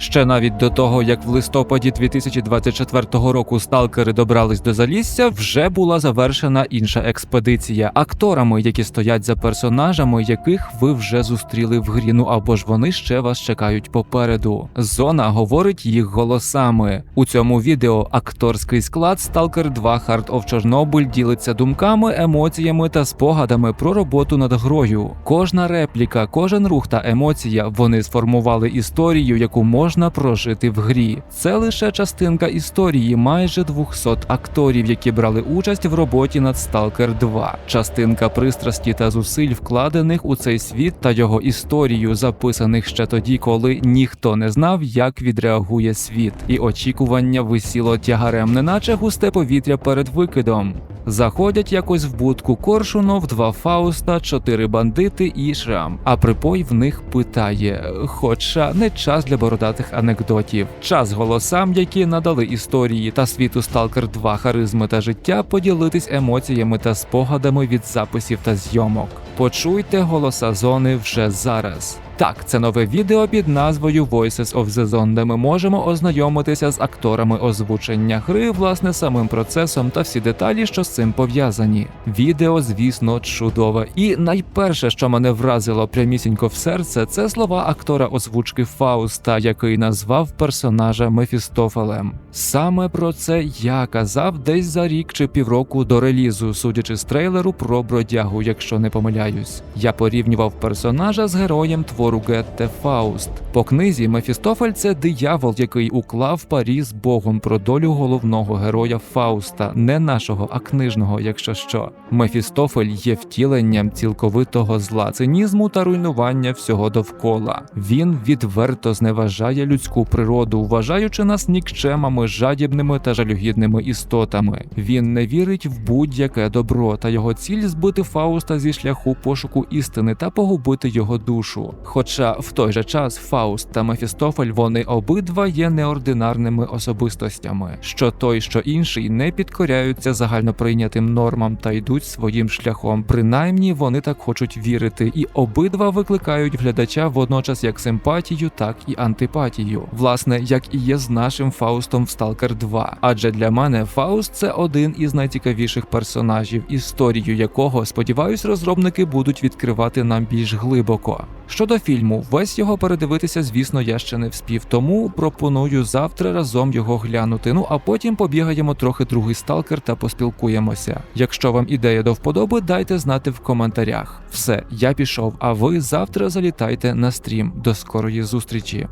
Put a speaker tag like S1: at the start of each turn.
S1: Ще навіть до того, як в листопаді 2024 року сталкери добрались до Залісся, вже була завершена інша експедиція акторами, які стоять за персонажами, яких ви вже зустріли в грі. Ну або ж вони ще вас чекають попереду. Зона говорить їх голосами. У цьому відео акторський склад Stalker 2 Heart of Chernobyl ділиться думками, емоціями та спогадами про роботу над грою. Кожна репліка, кожен рух та емоція вони сформували історію, яку можна прожити в грі. Це лише частинка історії майже 200 акторів, які брали участь в роботі над Stalker 2. Частинка пристрасті та зусиль, вкладених у цей світ та його історію, записаних ще тоді, коли ніхто не знав, як відреагує світ, і очікування висіло тягарем, неначе густе повітря перед викидом. Заходять якось в будку Коршунов, два Фауста, чотири бандити і Шрам. А припой в них питає: хоча не час для бородатих анекдотів, час голосам, які надали історії та світу Сталкер 2 харизми та життя, поділитись емоціями та спогадами від записів та зйомок. Почуйте голоса зони вже зараз. Так, це нове відео під назвою Voices of the Zone, де ми можемо ознайомитися з акторами озвучення гри, власне, самим процесом та всі деталі, що з цим пов'язані. Відео, звісно, чудове. І найперше, що мене вразило прямісінько в серце, це слова актора озвучки Фауста, який назвав персонажа Мефістофелем. Саме про це я казав десь за рік чи півроку до релізу, судячи з трейлеру про бродягу, якщо не помиляюсь. Я порівнював персонажа з героєм твору Гетте Фауст. По книзі Мефістофель це диявол, який уклав парі з Богом про долю головного героя Фауста, не нашого, а книжного, якщо що. Мефістофель є втіленням цілковитого зла, цинізму та руйнування всього довкола. Він відверто зневажає людську природу, вважаючи нас нікчемами, жадібними та жалюгідними істотами. Він не вірить в будь-яке добро, та його ціль збити Фауста зі шляху пошуку істини та погубити його душу. Хоча в той же час Фауст та Мефістофель вони обидва є неординарними особистостями, що той, що інший не підкоряються загальноприйнятим нормам та йдуть своїм шляхом. Принаймні вони так хочуть вірити, і обидва викликають глядача водночас як симпатію, так і антипатію. Власне, як і є з нашим Фаустом в Stalker 2. Адже для мене Фауст це один із найцікавіших персонажів, історію якого, сподіваюсь, розробники будуть відкривати нам більш глибоко. Щодо фільму, весь його передивитися, звісно, я ще не вспів, тому пропоную завтра разом його глянути. Ну а потім побігаємо трохи другий сталкер та поспілкуємося. Якщо вам ідея до вподоби, дайте знати в коментарях. Все, я пішов, а ви завтра залітайте на стрім. До скорої зустрічі.